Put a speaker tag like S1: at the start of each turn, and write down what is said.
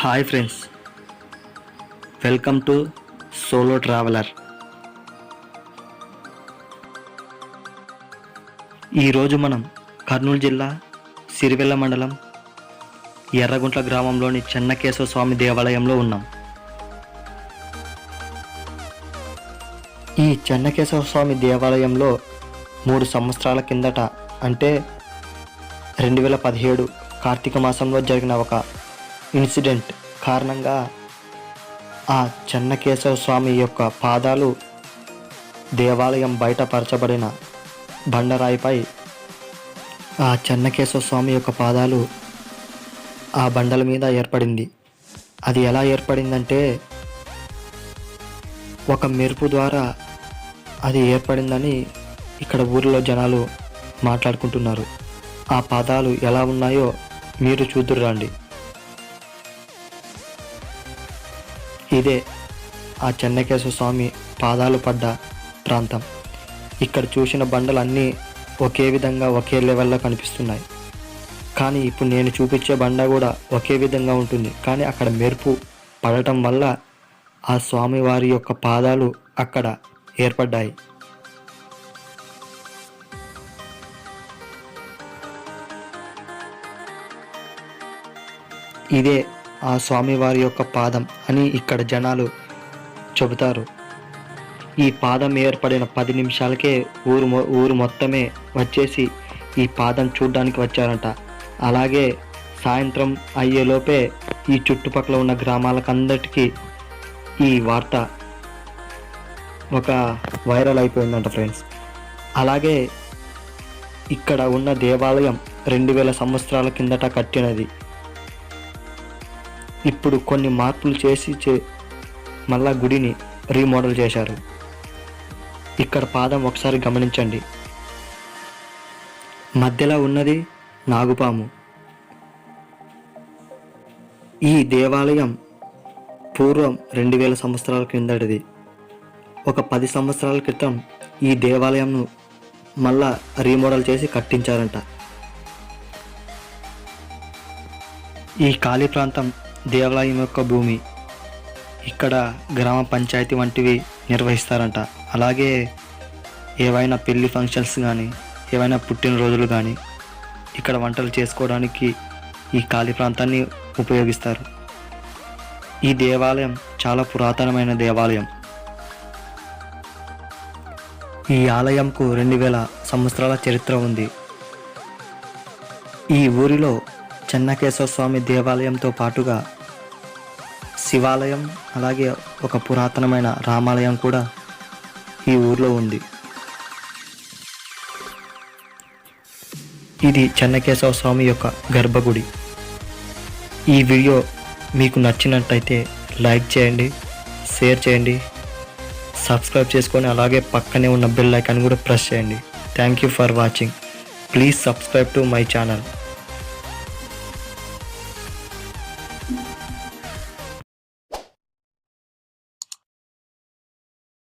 S1: Hi friends. Welcome to solo traveller. ఈరోజు మనం కర్నూలు జిల్లా సిరివెల్ల మండలం ఎర్రగుంట్ల గ్రామంలోని చెన్నకేశవ స్వామి దేవాలయంలో ఉన్నాం. ఈ చెన్నకేశవ స్వామి దేవాలయంలో మూడు సంవత్సరాల కిందట అంటే రెండు వేల పదిహేడు కార్తీక మాసంలో జరిగిన ఒక ఇన్సిడెంట్ కారణంగా ఆ చెన్నకేశవ స్వామి యొక్క పాదాలు దేవాలయం బయటపరచబడిన బండరాయిపై ఆ చెన్నకేశవ స్వామి యొక్క పాదాలు ఆ బండల మీద ఏర్పడింది. అది ఎలా ఏర్పడిందంటే ఒక మెరుపు ద్వారా అది ఏర్పడిందని ఇక్కడ ఊరిలో జనాలు మాట్లాడుకుంటున్నారు. ఆ పాదాలు ఎలా ఉన్నాయో మీరు చూద్దురు రండి. ఇదే ఆ చెన్నకేశ్వర స్వామి పాదాలు పడ్డ ప్రాంతం. ఇక్కడ చూసిన బండలు అన్నీ ఒకే విధంగా ఒకే లెవెల్లో కనిపిస్తున్నాయి. కానీ ఇప్పుడు నేను చూపించే బండ కూడా ఒకే విధంగా ఉంటుంది. కానీ అక్కడ మెరుపు పడటం వల్ల ఆ స్వామివారి యొక్క పాదాలు అక్కడ ఏర్పడ్డాయి. ఇదే ఆ స్వామివారి యొక్క పాదం అని ఇక్కడ జనాలు చెబుతారు. ఈ పాదం ఏర్పడిన పది నిమిషాలకే ఊరు ఊరు మొత్తమే వచ్చేసి ఈ పాదం చూడడానికి వచ్చారంట. అలాగే సాయంత్రం అయ్యేలోపే ఈ చుట్టుపక్కల ఉన్న గ్రామాలకందరికీ ఈ వార్త ఒక వైరల్ అయిపోయిందంట ఫ్రెండ్స్. అలాగే ఇక్కడ ఉన్న దేవాలయం రెండు వేల సంవత్సరాల కిందట కట్టినది. ఇప్పుడు కొన్ని మార్పులు చేసి చే- మళ్ళా గుడిని రీమోడల్ చేశారు. ఇక్కడ పాదం ఒకసారి గమనించండి. మధ్యలో ఉన్నది నాగుపాము. ఈ దేవాలయం పూర్వం రెండు వేల సంవత్సరాల క్రిందటిది. ఒక పది సంవత్సరాల క్రితం ఈ దేవాలయంను మళ్ళా రీమోడల్ చేసి కట్టించారంట. ఈ ఖాళీ ప్రాంతం దేవాలయం యొక్క భూమి. ఇక్కడ గ్రామ పంచాయతీ వంటివి నిర్వహిస్తారంట. అలాగే ఏవైనా పెళ్ళి ఫంక్షన్స్ కానీ ఏవైనా పుట్టినరోజులు కానీ ఇక్కడ వంటలు చేసుకోవడానికి ఈ ఖాళీ ప్రాంతాన్ని ఉపయోగిస్తారు. ఈ దేవాలయం చాలా పురాతనమైన దేవాలయం. ఈ ఆలయంకు రెండు వేల సంవత్సరాల చరిత్ర ఉంది. ఈ ఊరిలో చెన్నకేశవ స్వామి దేవాలయంతో పాటుగా శివాలయం అలాగే ఒక పురాతనమైన రామాలయం కూడా ఈ ఊర్లో ఉంది. ఇది చెన్నకేశవ స్వామి యొక్క గర్భగుడి. ఈ వీడియో మీకు నచ్చినట్టయితే లైక్ చేయండి షేర్ చేయండి సబ్స్క్రైబ్ చేసుకొని అలాగే పక్కనే ఉన్న బెల్ ఐకాన్ కూడా ప్రెస్ చేయండి. Thank you for watching please subscribe to my channel you